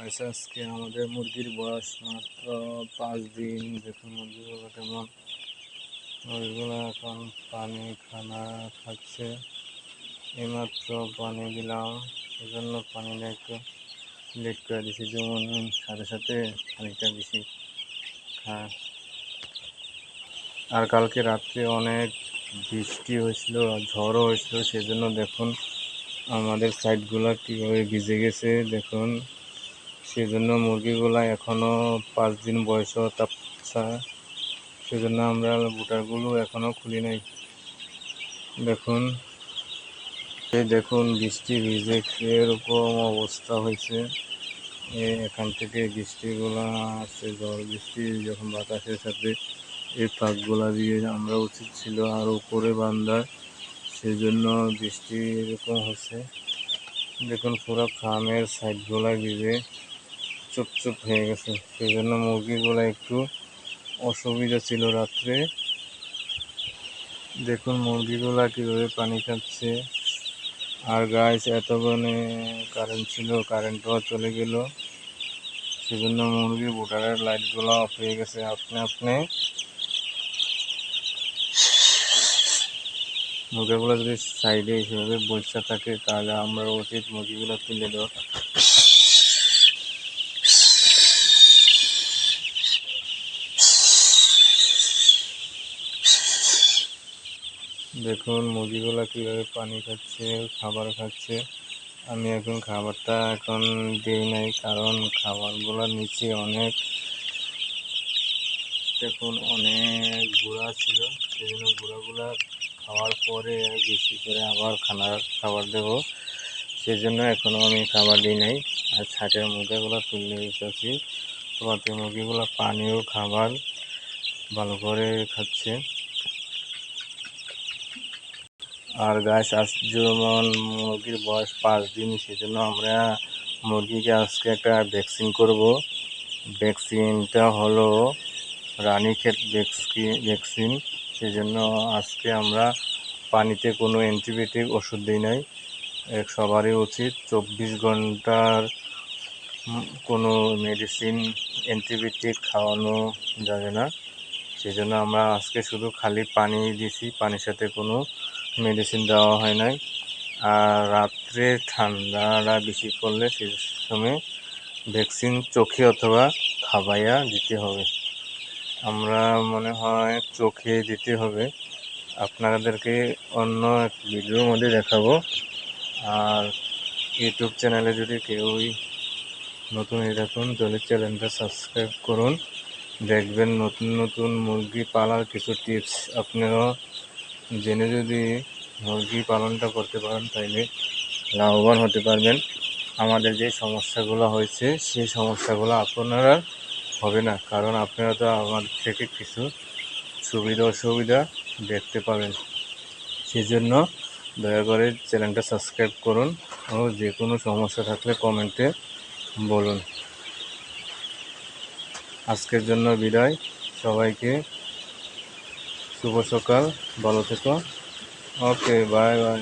আজকে আমাদের মুরগির বয়স মাত্র পাঁচ দিন, দেখুন মুরগিগুলো কেমন। মুরগিগুলো এখন পানি খানা খাচ্ছে। এইমাত্র পানি দিলাম সেজন্য পানিটা একটু লেট করে দিছি। যেমন সাথে সাথে পানিটা বেশি খায়। আর কালকে রাত্রে অনেক বৃষ্টি হয়েছিল, ঝড়ও হয়েছিল, সেজন্য দেখুন আমাদের সাইডগুলো কীভাবে ভিজে গেছে, দেখুন। সেজন্য মুরগিগুলা এখনও পাঁচ দিন বয়স তাপসা। সেজন্য আমরা বুটারগুলো এখনও খুলি নাই। দেখুন। এই দেখুন, বৃষ্টি ভিজে এরকম অবস্থা হয়েছে। এখান থেকে বৃষ্টিগুলা আসছে ঝড় বৃষ্টি, যখন বাতাসের সাথে এই ফাঁকগুলা দিয়ে আমরা উচিত ছিল আর উপরে বান্ধার সেজন্য বৃষ্টি এরকম হচ্ছে। দেখুন, পুরো ফার্মের সাইডগুলা ভিজে চুপচুপ হয়ে গেছে। সেই জন্য মুরগিগুলো একটু অসুবিধা ছিল রাত্রে। দেখুন মুরগিগুলা কীভাবে পানি খাচ্ছে। আর গাছ এতক্ষণে কারেন্ট ছিল কারেন্টও চলে গেল। সেজন্য মুরগি বোটারের লাইটগুলো অফ হয়ে গেছে। আপনি আপনি। মুরগিগুলো যদি সাইডে হিসেবে বসে থাকে, তাহলে আমরা উচিত মুরগিগুলো তুলে দেওয়া। দেখুন, মুরগিগুলো কীভাবে পানি খাচ্ছে, খাবার খাচ্ছে। আমি এখন খাবারটা এখন দিই নাই, কারণ খাবারগুলো নিচে অনেক, দেখুন, অনেক গুঁড়া ছিল। সেই জন্য গুঁড়াগুলো খাওয়ার পরে বেশি করে আবার খানার খাবার দেবো। সেই জন্য এখনও আমি খাবার দিই নাই। আর ছাটের মুরগিগুলো তুলে রেখেছি তোমাদের মুরগিগুলো পানিও খাবার ভালো করে খাচ্ছে। আর গাছ আজ যেমন মুরগির বয়স পাঁচ দিন, সেজন্য আমরা মুরগিকে আজকে একটা ভ্যাকসিন করব। ভ্যাকসিনটা হলো রানীক্ষেত ভ্যাকসিন সেজন্য আজকে আমরা পানিতে কোনো অ্যান্টিবায়োটিক ওষুধ দিই নাই। এক সবারই উচিত চব্বিশ ঘণ্টার কোনো মেডিসিন অ্যান্টিবায়োটিক খাওয়ানো যাবে না। সেজন্য আমরা আজকে শুধু খালি পানি দিছি, পানির সাথে কোনো মেডিসিন দেওয়া হয় নাই। আর রাত্রে ঠান্ডাটা বেশি পড়লে সে সময় ভ্যাকসিন চোখে অথবা খাবাইয়া দিতে হবে। আমরা মনে হয় চোখে দিতে হবে। আপনাদেরকে অন্য এক ভিডিওর মধ্যে দেখাবো। আর ইউটিউব চ্যানেলে যদি কেউই নতুন এরকম তাহলে চ্যানেলটা সাবস্ক্রাইব করুন। দেখবেন নতুন নতুন মুরগি পালার কিছু টিপস আপনারা জেনে যদি মুরগি পালনটা করতে পারেন, তাইলে লাভবান হতে পারবেন। আমাদের যে সমস্যাগুলো হয়েছে, সেই সমস্যাগুলো আপনারা হবে না। কারণ আপনারা তো আমার থেকে কিছু সুবিধা অসুবিধা দেখতে পাবেন। সেই জন্য দয়া করে চ্যানেলটা সাবস্ক্রাইব করুন ও যে কোনো সমস্যা থাকলে কমেন্টে বলুন। আজকের জন্য বিদায়। সবাইকে শুভ সকাল ভালো থেকো। Okay bye bye